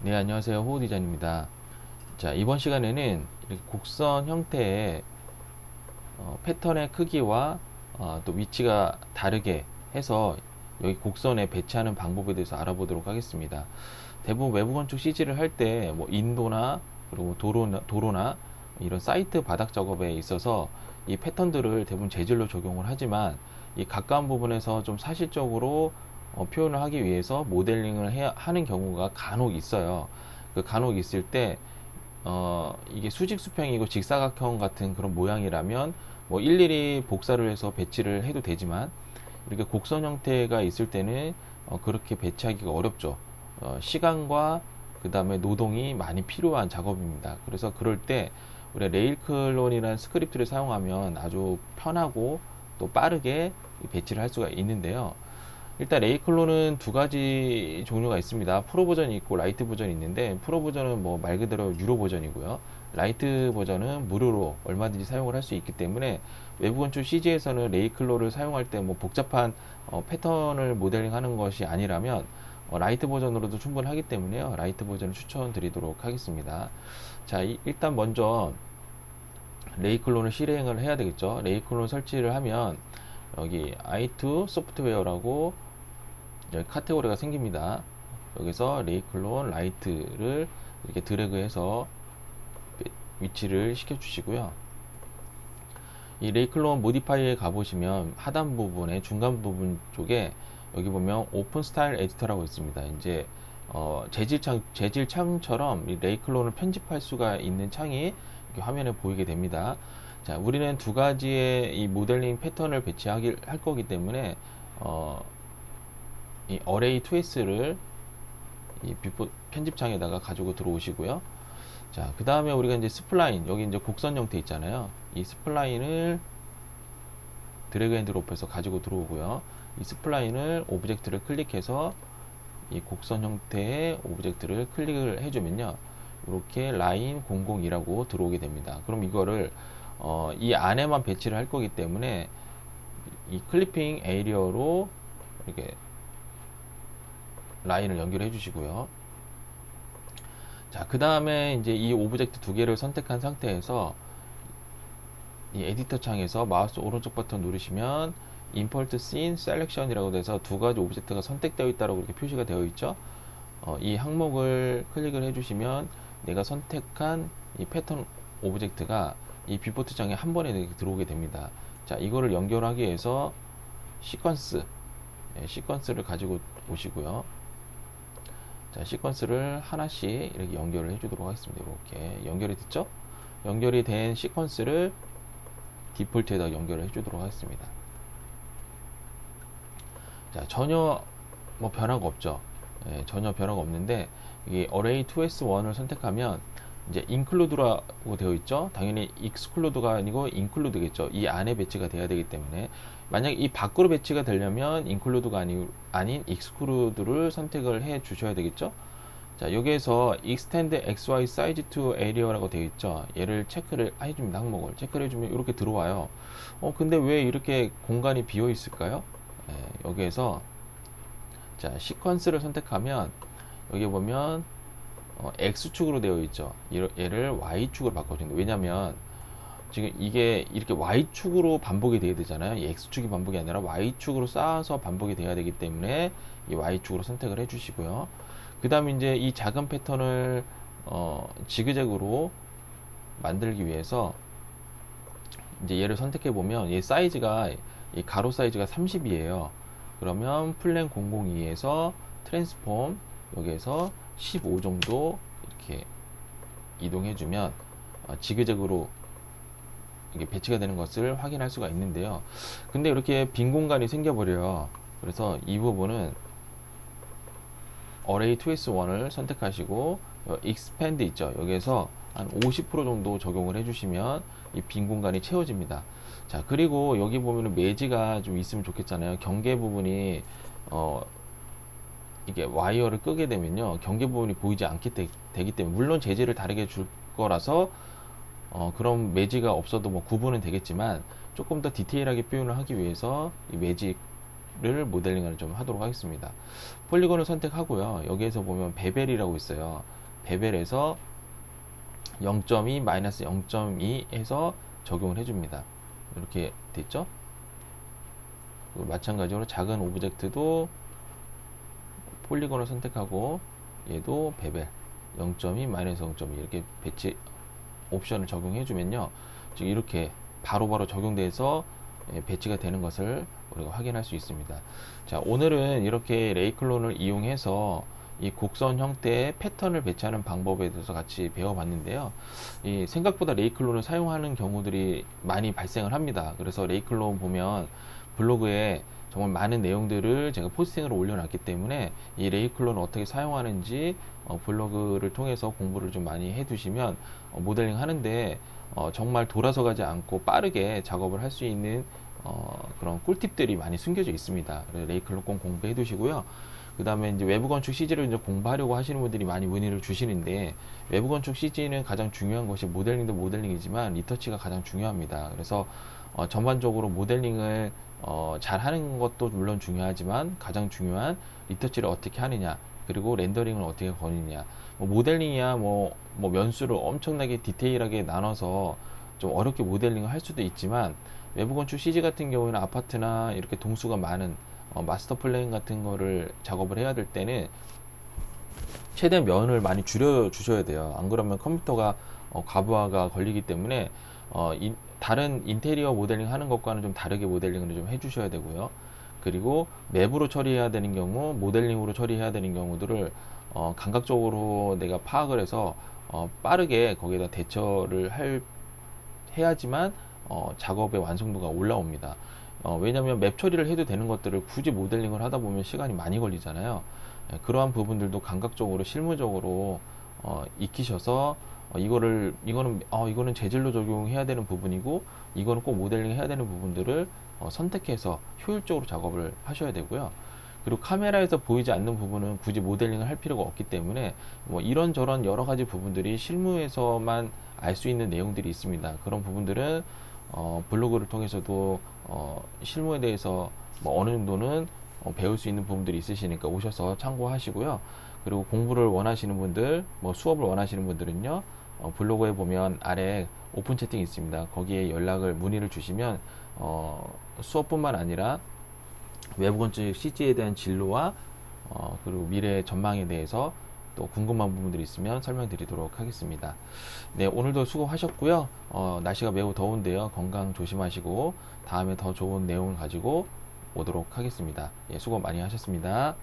네, 안녕하세요. 호우 디자인입니다. 자, 이번 시간에는 곡선 형태의 어, 패턴의 크기와 어, 또 위치가 다르게 해서 여기 곡선에 배치하는 방법에 대해서 알아보도록 하겠습니다. 대부분 외부 건축 CG를 할 때 뭐 인도나 그리고 도로나, 도로나 이런 사이트 바닥 작업에 있어서 이 패턴들을 대부분 재질로 적용을 하지만 이 가까운 부분에서 좀 사실적으로 어, 표현을 하기 위해서 모델링을 해야 하는 경우가 간혹 있어요. 그 간혹 있을 때 어, 이게 수직 수평이고 직사각형 같은 그런 모양이라면 뭐 일일이 복사를 해서 배치를 해도 되지만 이렇게 곡선 형태가 있을 때는 어, 그렇게 배치하기가 어렵죠. 어, 시간과 그 다음에 노동이 많이 필요한 작업입니다. 그래서 그럴 때 우리가 레일클론이라는 스크립트를 사용하면 아주 편하고 또 빠르게 이 배치를 할 수가 있는데요. 일단 레이클로는 두 가지 종류가 있습니다. 프로 버전이 있고 라이트 버전이 있는데 프로 버전은 뭐 말 그대로 유료 버전이고요. 라이트 버전은 무료로 얼마든지 사용을 할 수 있기 때문에 외부 건축 CG에서는 레이클로를 사용할 때 뭐 복잡한 어, 패턴을 모델링 하는 것이 아니라면 어, 라이트 버전으로도 충분하기 때문에요. 라이트 버전을 추천드리도록 하겠습니다. 자, 이- 일단 먼저 레이클론을 실행을 해야 되겠죠. 레이클론 설치를 하면 여기 i2 소프트웨어라고 여기 카테고리가 생깁니다. 여기서 레이클론 라이트를 이렇게 드래그해서 위치를 시켜 주시고요. 이 레이클론 모디파이에 가보시면 하단 부분에 중간 부분 쪽에 여기 보면 오픈 스타일 에디터라고 있습니다. 이제 어, 재질 창 재질 창처럼 이 레이클론을 편집할 수가 있는 창이 화면에 보이게 됩니다. 자, 우리는 두 가지의 이 모델링 패턴을 배치하기 할 거기 때문에 어, 이 어레이 2S를 이 편집창에다가 가지고 들어오시고요. 자, 그 다음에 우리가 이제 스플라인, 여기 이제 곡선 형태 있잖아요. 이 스플라인을 드래그 앤 드롭해서 가지고 들어오고요. 이 스플라인을 오브젝트를 클릭해서 이 곡선 형태의 오브젝트를 클릭을 해주면요. 이렇게 라인 002라고 들어오게 됩니다. 그럼 이거를 어, 이 안에만 배치를 할 거기 때문에 이 클리핑 에리어로 이렇게 라인을 연결해 주시고요. 자, 그 다음에 이제 이 오브젝트 두 개를 선택한 상태에서 이 에디터 창에서 마우스 오른쪽 버튼 누르시면 임펄트 씬 셀렉션이라고 돼서 두 가지 오브젝트가 선택되어 있다고 이렇게 표시가 되어 있죠. 어, 이 항목을 클릭을 해주시면 내가 선택한 이 패턴 오브젝트가 이 뷰포트 창에 한 번에 들어오게 됩니다. 자, 이거를 연결하기 위해서 시퀀스, 예, 시퀀스를 가지고 오시고요. 자, 시퀀스를 하나씩 이렇게 연결을 해주도록 하겠습니다. 이렇게 연결이 됐죠? 연결이 된 시퀀스를 디폴트에다 연결을 해주도록 하겠습니다. 자, 전혀 뭐 변화가 없죠. 예, 전혀 변화가 없는데 이 array 2s1을 선택하면 이제 include라고 되어 있죠. 당연히 exclude가 아니고 include겠죠. 이 안에 배치가 돼야 되기 때문에 만약 이 밖으로 배치가 되려면 include가 아니, 아닌 exclude를 선택을 해 주셔야 되겠죠. 자, 여기에서 extend xy size to area라고 되어 있죠. 얘를 체크를 해줍니다. 항목을 체크를 해주면 이렇게 들어와요. 어, 근데 왜 이렇게 공간이 비어 있을까요? 예, 여기에서 자, 시퀀스를 선택하면 여기 보면 어, X축으로 되어 있죠. 얘를 Y축으로 바꿔줍니다. 왜냐면 지금 이게 이렇게 Y축으로 반복이 돼야 되잖아요. 이 X축이 반복이 아니라 Y축으로 쌓아서 반복이 돼야 되기 때문에 이 Y축으로 선택을 해주시고요. 그 다음에 이제 이 작은 패턴을 어, 지그재그로 만들기 위해서 이제 얘를 선택해 보면 얘 사이즈가 이 가로 사이즈가 30이에요. 그러면 플랜 002에서 트랜스폼 여기에서 15 정도 이렇게 이동해 주면 어, 지그재그로 이게 배치가 되는 것을 확인할 수가 있는데요. 근데 이렇게 빈 공간이 생겨 버려요. 그래서 이 부분은 array 2s1을 선택하시고 어, expand 있죠. 여기에서 한 50% 정도 적용을 해주시면 이 빈 공간이 채워집니다. 자 그리고 여기 보면은 매지가 좀 있으면 좋겠잖아요. 경계 부분이 어 이게 와이어를 끄게 되면요 경계 부분이 보이지 않게 되, 기 때문에 물론 재질을 다르게 줄 거라서 어 그런 매지가 없어도 뭐 구분은 되겠지만 조금 더 디테일하게 표현을 하기 위해서 이 매지 모델링을 좀 하도록 하겠습니다. 폴리곤을 선택하고요. 여기에서 보면 베벨이라고 있어요. 베벨에서 0.2 마이너스 0.2 해서 적용을 해줍니다. 이렇게 됐죠? 마찬가지로 작은 오브젝트도 폴리곤을 선택하고 얘도 베벨 0.2 마이너스 0.2 이렇게 배치 옵션을 적용해 주면요. 지금 이렇게 바로바로 적용돼서 예, 배치가 되는 것을 우리가 확인할 수 있습니다. 자 오늘은 이렇게 레이클론을 이용해서 이 곡선 형태의 패턴을 배치하는 방법에 대해서 같이 배워봤는데요. 이 생각보다 레이클론을 사용하는 경우들이 많이 발생을 합니다. 그래서 레이클론 보면 블로그에 정말 많은 내용들을 제가 포스팅으로 올려놨기 때문에 이 레이클론을 어떻게 사용하는지 어, 블로그를 통해서 공부를 좀 많이 해두시면 어, 모델링 하는데 어, 정말 돌아서 가지 않고 빠르게 작업을 할 수 있는 어, 그런 꿀팁들이 많이 숨겨져 있습니다. 레이클론 꼭 공부해 두시고요. 그 다음에 이제 외부 건축 CG를 이제 공부하려고 하시는 분들이 많이 문의를 주시는데 외부 건축 CG는 가장 중요한 것이 모델링도 모델링이지만 리터치가 가장 중요합니다. 그래서 어, 전반적으로 모델링을 어, 잘 하는 것도 물론 중요하지만 가장 중요한 리터치를 어떻게 하느냐 그리고 렌더링을 어떻게 거느냐 뭐 모델링이야 뭐, 뭐 면수를 엄청나게 디테일하게 나눠서 좀 어렵게 모델링을 할 수도 있지만 외부 건축 CG 같은 경우에는 아파트나 이렇게 동수가 많은 어, 마스터 플랜 같은 거를 작업을 해야 될 때는 최대한 면을 많이 줄여 주셔야 돼요. 안 그러면 컴퓨터가 어, 과부하가 걸리기 때문에 어, 인- 다른 인테리어 모델링 하는 것과는 좀 다르게 모델링을 좀 해주셔야 되고요. 그리고 맵으로 처리해야 되는 경우, 모델링으로 처리해야 되는 경우들을 어, 감각적으로 내가 파악을 해서 어, 빠르게 거기에다 대처를 할 해야지만 어, 작업의 완성도가 올라옵니다. 어, 왜냐하면 맵 처리를 해도 되는 것들을 굳이 모델링을 하다 보면 시간이 많이 걸리잖아요. 예, 그러한 부분들도 감각적으로 실무적으로 어, 익히셔서 어, 이거를 이거는 어, 이거는 재질로 적용해야 되는 부분이고 이거는 꼭 모델링 해야 되는 부분들을 어, 선택해서 효율적으로 작업을 하셔야 되고요. 그리고 카메라에서 보이지 않는 부분은 굳이 모델링을 할 필요가 없기 때문에 뭐 이런저런 여러 가지 부분들이 실무에서만 알 수 있는 내용들이 있습니다. 그런 부분들은 어, 블로그를 통해서도 어, 실무에 대해서 뭐 어느 정도는 어, 배울 수 있는 부분들이 있으시니까 오셔서 참고하시고요. 그리고 공부를 원하시는 분들, 뭐 수업을 원하시는 분들은요, 어, 블로그에 보면 아래 오픈 채팅 있습니다. 거기에 연락을 문의를 주시면 어, 수업뿐만 아니라 외부 건축 CG에 대한 진로와 어, 그리고 미래 전망에 대해서 또 궁금한 부분들이 있으면 설명드리도록 하겠습니다. 네, 오늘도 수고하셨고요. 어, 날씨가 매우 더운데요. 건강 조심하시고 다음에 더 좋은 내용을 가지고 오도록 하겠습니다. 예, 수고 많이 하셨습니다.